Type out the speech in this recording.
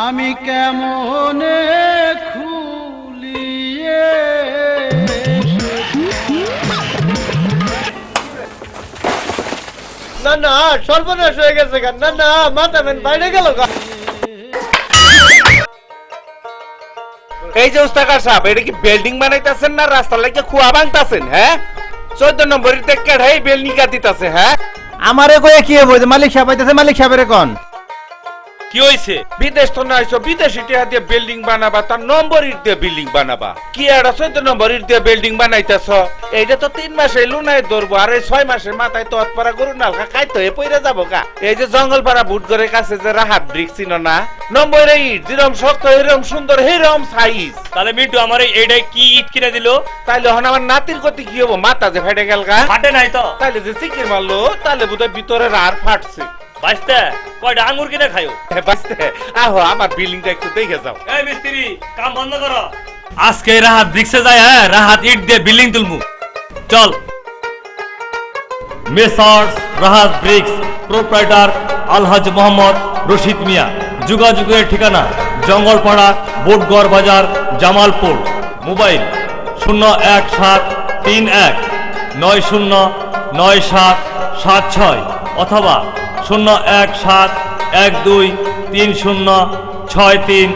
আমি কেমন খুলিয়ে না না সর্বনাশ হয়ে গেছে গা। না না মাথা মেন বাইরে গেল এই যে উস্তাকার সাহেব এটা কি বিল্ডিং বানাইতেছেন না রাস্তা লাগে খুয়া ভাঙতাছেন হ্যাঁ? চোদ্দ নম্বরের টেক্কার হেই বিল্ডিং দিতেছে হ্যাঁ? আমারে কয়ে কি হইব মালিক সাহেব আইতাছে মালিক সাহেবের কোন? কি হইছে? বিদেশ তো না আইছো বিদেশি টিয়া দিয়ে বিল্ডিং বানাবা তার নম্বর ইট দিয়ে বিল্ডিং বানাবা। কি একটা চোদ্দ নম্বর ইট দিয়ে বিল্ডিং বানাইতেছ? এইটা তো তিন মাসে লুনাই ধরবো আর এই ছয় মাসের মাথায় তো অতপাড়া গরু নালকা খাইতো এ পইরা যাব গা। এই যে জঙ্গলপাড়া করে কাছে যে রাহাত ব্রিক্স ছিল না নম্বর ইট যেরম শক্ত এরম সুন্দর এরম সাইজ তাহলে মিন্টু আমার এই- এইটাই কি ইট কিনে দিল? তাইলে হন আমার নাতির গতি কি হব? মাথা যে ফেটে গেল গা। ফাটে নাই তো। তাইলে যে সিকির মারলো তাহলে বোধহয় ভিতরে আর ফাটছে। বাঁচতে কয়টা আঙ্গুর কিনে খাইও? বাঁচতে। আহো আমার বিল্ডিংটা একটু দেখে যাও। এই মিস্ত্রি কাম বন্ধ করো। আজকে রাহাত ব্রিক্সে যায় হ্যাঁ? রাহাত ইট দিয়ে বিল্ডিং তুলমু। চল। Messrs Rahat bricks proprietor Alhaj Mohammad Rashid Mia. যোগাযোগের ঠিকানা জঙ্গলপাড়া বোটগড় বাজার জামালপুর। মোবাইল শূন্য এক সাত তিন এক নয় শূন্য নয় সাত সাত ছয় অথবা শূন্য এক সাত এক দুই তিন শূন্য ছয় তিন